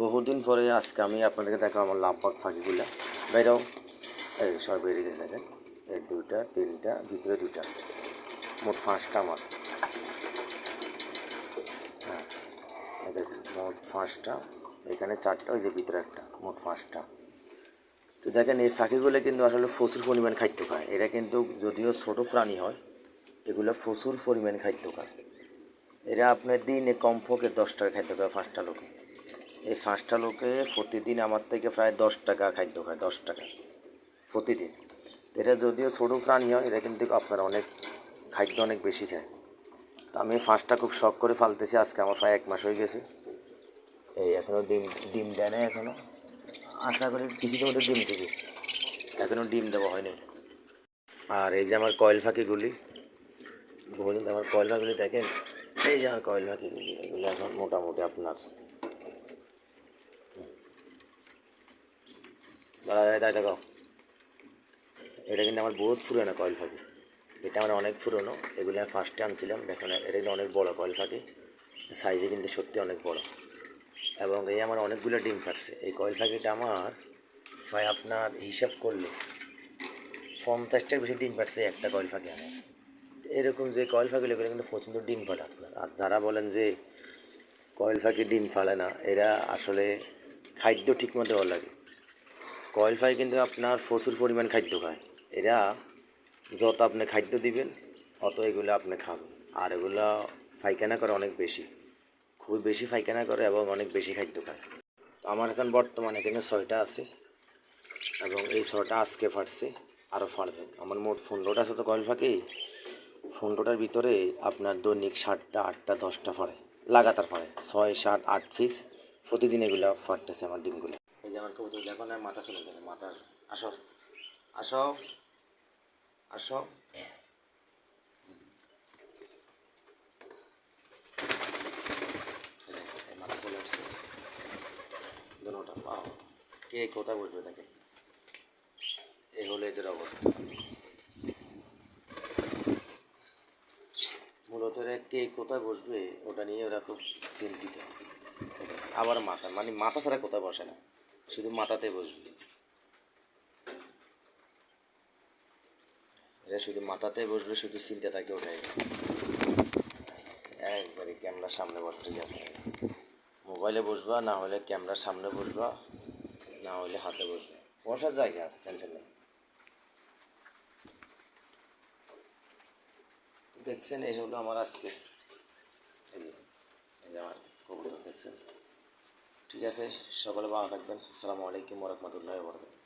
বহুদিন পরে আজকে আমি আপনাদেরকে দেখাবো আমার লাভবাগ ফাঁকিগুলো। বেরো এই সব বেরিয়ে গেছে, দেখেন। এই দুইটা, তিনটা, ভিতরে দুইটা। মোট পাঁচটা আমার। হ্যাঁ দেখুন, মোট পাঁচটা। এখানে চারটা, ওই যে ভিতরে একটা, মোট পাঁচটা। তো দেখেন, এই ফাঁকিগুলো কিন্তু আসলে প্রচুর পরিমাণ খাদ্য খায়। এরা কিন্তু যদিও ছোটো প্রাণী হয়, এগুলো প্রচুর পরিমাণ খাদ্য খায়। এরা আপনার দিনে কমপক্ষে দশ টাকা খাদ্য খায় পাঁচটা লোকে। এই পাঁচটা লোকে প্রতিদিন আমার থেকে প্রায় দশ টাকা খাদ্য খায়, দশ টাকা, প্রতিদিন। এটা যদিও ছোটো প্রাণী হয় এরা কিন্তু আপনার অনেক খাদ্য অনেক বেশি খায়। তো আমি পাঁচটা খুব শখ করে ফালতেছি আজকে আমার প্রায় এক মাস হয়ে গেছে। এই এখনও ডিম ডিম দেয় না এখনও আশা করি কিছুদিন মধ্যে ডিম থেকে এখনও ডিম দেওয়া হয়নি। আর এই যে আমার কয়েল ফাঁকিগুলি তো আমার কয়েল ফাঁকিগুলি দেখেন? এই যে আমার কয়েল ফাঁকিগুলি এগুলো এখন মোটামুটি আপনার দাদা দাদা দেখো এটা কিন্তু আমার বহুত পুরোনো কয়েল ফাঁকি। এটা আমার অনেক পুরনো, এগুলো আমি ফার্স্টে আনছিলাম। দেখুন এটা কিন্তু অনেক বড় কয়েল ফাঁকি। সাইজে কিন্তু সত্যি অনেক বড়। এবং এই আমার অনেকগুলো ডিম ফাটছে। এই কয়েল ফাঁকিটা আমার প্রায় আপনার হিসাব করলে পঞ্চাশটার বেশি ডিম ফাটছে একটা কয়েল ফাঁকি আমার এরকম যে কয়েল ফাঁকি এগুলো কিন্তু প্রচণ্ড ডিম ফাটে আপনার। আর যারা বলেন যে কয়েল ফাঁকি ডিম ফালে না, এরা আসলে খাদ্য ঠিকমতো দেওয়া লাগে। কয়েল ফাই কিন্তু আপনার প্রচুর পরিমাণ খাদ্য খায়। এরা যত আপনি খাদ্য দিবেন, অত এগুলো আপনি খাবেন। আর এগুলো ফাইখানা করে অনেক বেশি। খুবই বেশি ফাইখানা করে এবং অনেক বেশি খাদ্য খায়। তো আমার এখন বর্তমানে এখানে ছয়টা আছে এবং এই ছয়টা আজকে ফাটছে আরও ফাটবে। আমার মোট পনেরোটা আছে তো কয়েল ফাঁকি পনেরোটার ভিতরে আপনার দৈনিক ষাটটা আটটা, দশটা ফাড়ে। লাগাতার ফাড়ে। ছয়, সাত, আট পিস প্রতিদিন এগুলো ফাটতেছে আমার ডিমগুলো। আমার কবুতর আর মাথা চলে যাবে মাথার আসো আসো আসো দেখো, কে কোথায় বসবে তাকে? এই হলো এদের অবস্থা। মূলত এরা কে কোথায় বসবে ওটা নিয়ে ওরা খুব চিন্তিত। আবার মাথা মানে মাথা ছাড়া কোথায় বসে না। শুধু মাথাতে বসবে। এরা শুধু মাথাতে বসবে, শুধু চিন্তা থাকে ওটাই একবারে ক্যামেরার সামনে বসতে যাবে মোবাইলে বসবা, না হলে ক্যামেরার সামনে বসবা, না হলে হাতে বসবে। বসার জায়গা টেনশন নেই। দেখছেন, এই হলো আমার আজকে এই যে আমার কবুতর, দেখছেন? ঠিক আছে সকলে ভালো থাকবেন। আসসালামু আলাইকুম রহমতুল্লাহ বরকাত